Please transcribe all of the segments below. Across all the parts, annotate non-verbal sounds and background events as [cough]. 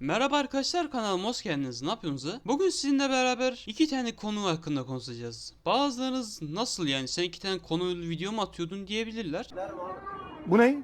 Merhaba arkadaşlar kanalıma hoş geldiniz. Ne yapıyorsunuz? Bugün sizinle beraber iki tane konu hakkında konuşacağız. Bazılarınız nasıl yani sen iki tane konulu video mu atıyordun diyebilirler. Bu ne?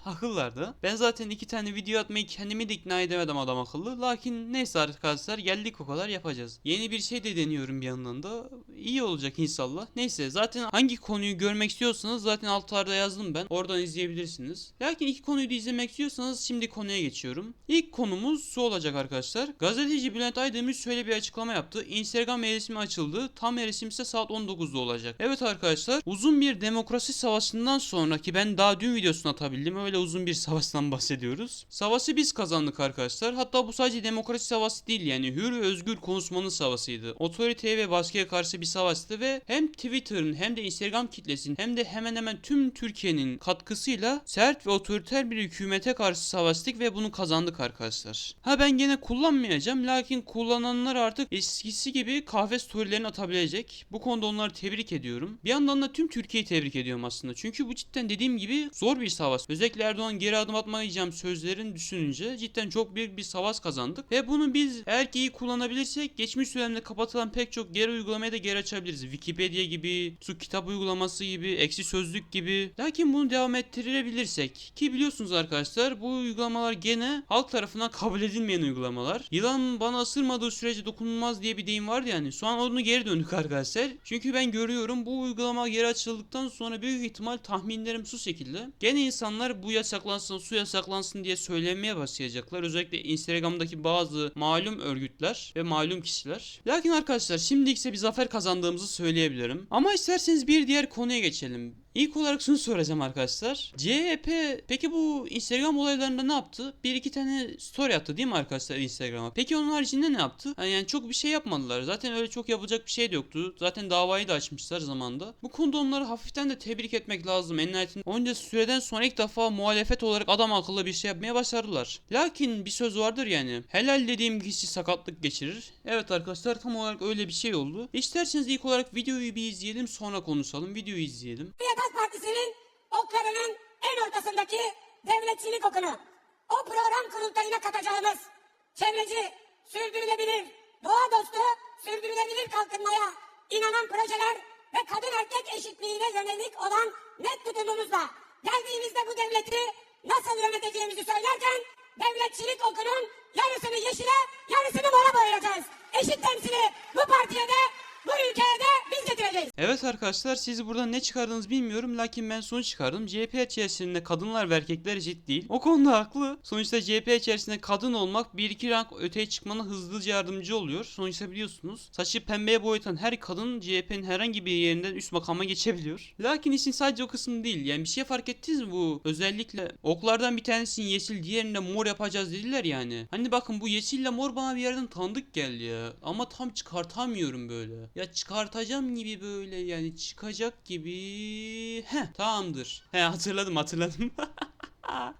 Haklılardı. Ben zaten iki tane video atmayı kendimi de ikna edemedim adam akıllı. Lakin neyse arkadaşlar geldik o kadar yapacağız. Yeni bir şey de deniyorum bir yandan da. İyi olacak inşallah. Neyse zaten hangi konuyu görmek istiyorsanız zaten altlarda yazdım ben. Oradan izleyebilirsiniz. Lakin iki konuyu da izlemek istiyorsanız şimdi konuya geçiyorum. İlk konumuz şu olacak arkadaşlar. Gazeteci Bülent Aydemir şöyle bir açıklama yaptı. Instagram erisimi açıldı. Tam erisim ise saat 19'da olacak. Evet arkadaşlar uzun bir demokrasi savaşından sonraki ben daha dün videosunu atabildim. Öyle uzun bir [laughs] savaştan bahsediyoruz. Savaşı biz kazandık arkadaşlar. Hatta bu sadece demokrasi savaşı değil yani hür ve özgür konuşmanın savaşıydı. Otoriteye ve baskıya karşı bir savaştı ve hem Twitter'ın hem de Instagram kitlesinin hem de hemen hemen tüm Türkiye'nin katkısıyla sert ve otoriter bir hükümete karşı savaştık ve bunu kazandık arkadaşlar. Ha ben gene kullanmayacağım lakin kullananlar artık eskisi gibi kahve storylerini atabilecek. Bu konuda onları tebrik ediyorum. Bir yandan da tüm Türkiye'yi tebrik ediyorum aslında. Çünkü bu cidden dediğim gibi zor bir savaş. Özellikle Erdoğan geri adım atmayacağım sözlerini düşününce cidden çok büyük bir savaş kazandık. Ve bunu biz eğer ki iyi kullanabilirsek geçmiş dönemde kapatılan pek çok geri uygulamayı da geri açabiliriz. Wikipedia gibi, su kitap uygulaması gibi, eksi sözlük gibi. Lakin bunu devam ettirebilirsek ki biliyorsunuz arkadaşlar bu uygulamalar gene halk tarafından kabul edilmeyen uygulamalar. Yılan bana ısırmadığı sürece dokunulmaz diye bir deyim vardı yani. Şu an onu geri döndük arkadaşlar. Çünkü ben görüyorum bu uygulama geri açıldıktan sonra büyük ihtimal tahminlerim şu şekilde. Gene insanlar bu yasaklansın, su yasaklansın diye söylemeye başlayacaklar. Özellikle Instagram'daki bazı malum örgütler ve malum kişiler. Lakin arkadaşlar şimdi ise bir zafer kazandığımızı söyleyebilirim. Ama isterseniz bir diğer konuya geçelim. İlk olarak şunu soracağım arkadaşlar. CHP peki bu Instagram olaylarında ne yaptı? Bir iki tane story attı değil mi arkadaşlar Instagram'a? Peki onun haricinde ne yaptı? Yani, çok bir şey yapmadılar. Zaten öyle çok yapacak bir şey de yoktu. Zaten davayı da açmışlar zamanda. Bu konuda onları hafiften de tebrik etmek lazım. En nihayetinde onca süreden sonra ilk defa muhalefet olarak adam akıllı bir şey yapmaya başardılar. Lakin bir söz vardır yani. Helal dediğim kişi sakatlık geçirir. Evet arkadaşlar tam olarak öyle bir şey oldu. İsterseniz ilk olarak videoyu bir izleyelim sonra konuşalım. Videoyu izleyelim. Partisi'nin oklarının en ortasındaki devletçilik okunu. O program kurultayına katacağımız çevreci, sürdürülebilir, doğa dostu, sürdürülebilir kalkınmaya inanan projeler ve kadın erkek eşitliğine yönelik olan net tutumumuzla geldiğimizde bu devleti nasıl yöneteceğimizi söylerken devletçilik okunun yarısını yeşile, yarısını mora boyayacağız. Eşit temsili bu partiye de bu ülkeye de biz. Evet arkadaşlar siz buradan ne çıkardınız bilmiyorum lakin ben sonuç çıkardım. CHP içerisinde kadınlar ve erkekler eşit değil. O konuda haklı. Sonuçta CHP içerisinde kadın olmak bir iki rank öteye çıkmana hızlıca yardımcı oluyor. Sonuçta biliyorsunuz saçı pembeye boyatan her kadın CHP'nin herhangi bir yerinden üst makama geçebiliyor. Lakin işin sadece o kısmı değil. Yani bir şey fark ettiniz mi bu? Özellikle oklardan bir tanesini yeşil diğerinde mor yapacağız dediler yani. Hani bakın bu yeşille mor bana bir yerden tanıdık geldi ya. Ama tam çıkartamıyorum böyle. Ya çıkartacağım gibi böyle yani çıkacak gibi. Heh tamamdır. He hatırladım hatırladım. [laughs]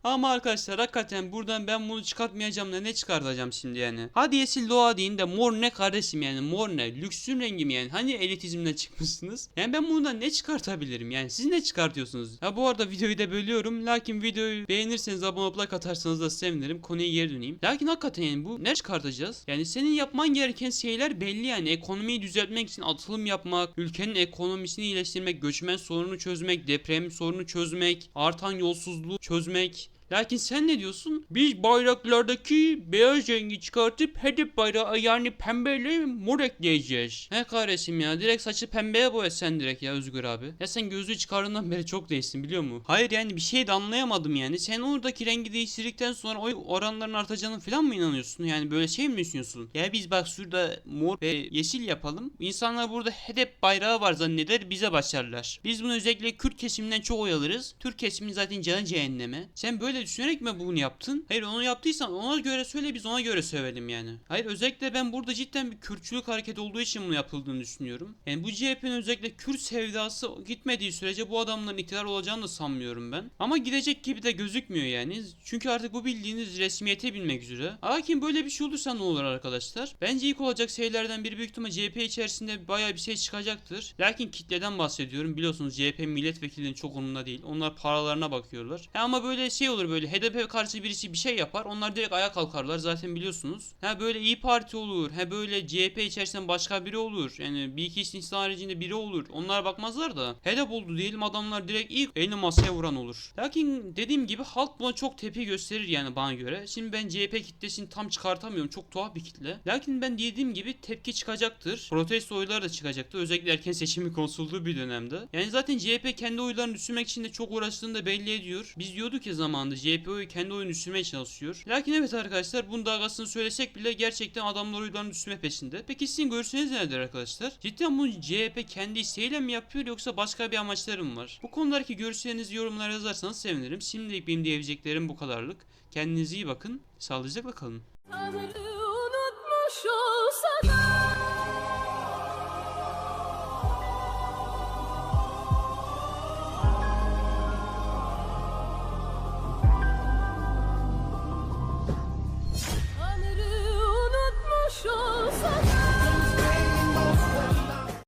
Ama arkadaşlar hakikaten buradan ben bunu çıkartmayacağım da ne çıkartacağım şimdi yani. Hadi yeşil doğa deyin de mor ne kardeşim yani mor ne? Lüksün rengi mi yani? Hani elitizmden çıkmışsınız? Yani ben bundan ne çıkartabilirim yani? Siz ne çıkartıyorsunuz? Ha bu arada videoyu da bölüyorum. Lakin videoyu beğenirseniz abone olup like atarsanız da sevinirim. Konuya geri döneyim. Lakin hakikaten yani bu ne çıkartacağız? Yani senin yapman gereken şeyler belli yani. Ekonomiyi düzeltmek için atılım yapmak, ülkenin ekonomisini iyileştirmek, göçmen sorununu çözmek, deprem sorununu çözmek, artan yolsuzluğu çözmek. mec Lakin sen ne diyorsun? Biz bayraklardaki beyaz rengi çıkartıp hedef bayrağı yani pembeyle mor ekleyeceğiz. He kardeşim ya direkt saçı pembeye boya sen direkt ya Özgür abi. Ya sen gözlüğü çıkardığından beri çok değiştin biliyor musun? Hayır yani bir şey de anlayamadım yani. Sen oradaki rengi değiştirdikten sonra oy oranların artacağını falan mı inanıyorsun? Yani böyle şey mi düşünüyorsun? Ya biz bak şurada mor ve yeşil yapalım. İnsanlar burada hedef bayrağı var zanneder bize başlarlar. Biz bunu özellikle Kürt kesiminden çok oy alırız. Türk kesimi zaten canı cehenneme. Sen böyle düşünerek mi bunu yaptın? Hayır onu yaptıysan ona göre söyle biz ona göre sövelim yani. Hayır özellikle ben burada cidden bir Kürtçülük hareketi olduğu için bunu yapıldığını düşünüyorum. Yani bu CHP'nin özellikle Kürt sevdası gitmediği sürece bu adamların iktidar olacağını da sanmıyorum ben. Ama gidecek gibi de gözükmüyor yani. Çünkü artık bu bildiğiniz resmiyete binmek üzere. Lakin böyle bir şey olursa ne olur arkadaşlar? Bence ilk olacak şeylerden biri büyük ihtimal CHP içerisinde baya bir şey çıkacaktır. Lakin kitleden bahsediyorum. Biliyorsunuz CHP milletvekilinin çok onunla değil. Onlar paralarına bakıyorlar. E ama böyle şey olur böyle HDP karşı birisi bir şey yapar onlar direkt ayağa kalkarlar zaten biliyorsunuz. Ha böyle İyi Parti olur. Ha böyle CHP içerisinden başka biri olur. Yani bir iki insan haricinde biri olur. Onlar bakmazlar da. HDP oldu diyelim adamlar direkt ilk elini masaya vuran olur. Lakin dediğim gibi halk buna çok tepki gösterir yani bana göre. Şimdi ben CHP kitlesini tam çıkartamıyorum. Çok tuhaf bir kitle. Lakin ben dediğim gibi tepki çıkacaktır. Protesto oyları da çıkacaktır. Özellikle erken seçimi konsulduğu bir dönemde. Yani zaten CHP kendi oylarını düşürmek için de çok uğraştığını da belli ediyor. Biz diyorduk ya zamanında CHP oyu kendi oyunu düşürmeye çalışıyor. Lakin evet arkadaşlar bunun dalgasını söylesek bile gerçekten adamlar oylarını düşürme peşinde. Peki sizin görüşünüz nedir arkadaşlar? Cidden bunu CHP kendi isteğiyle mi yapıyor yoksa başka bir amaçları mı var? Bu konudaki görüşlerinizi yorumlara yazarsanız sevinirim. Şimdilik benim diyebileceklerim bu kadarlık. Kendinize iyi bakın. Sağlıcakla kalın. Tanrı unutmuş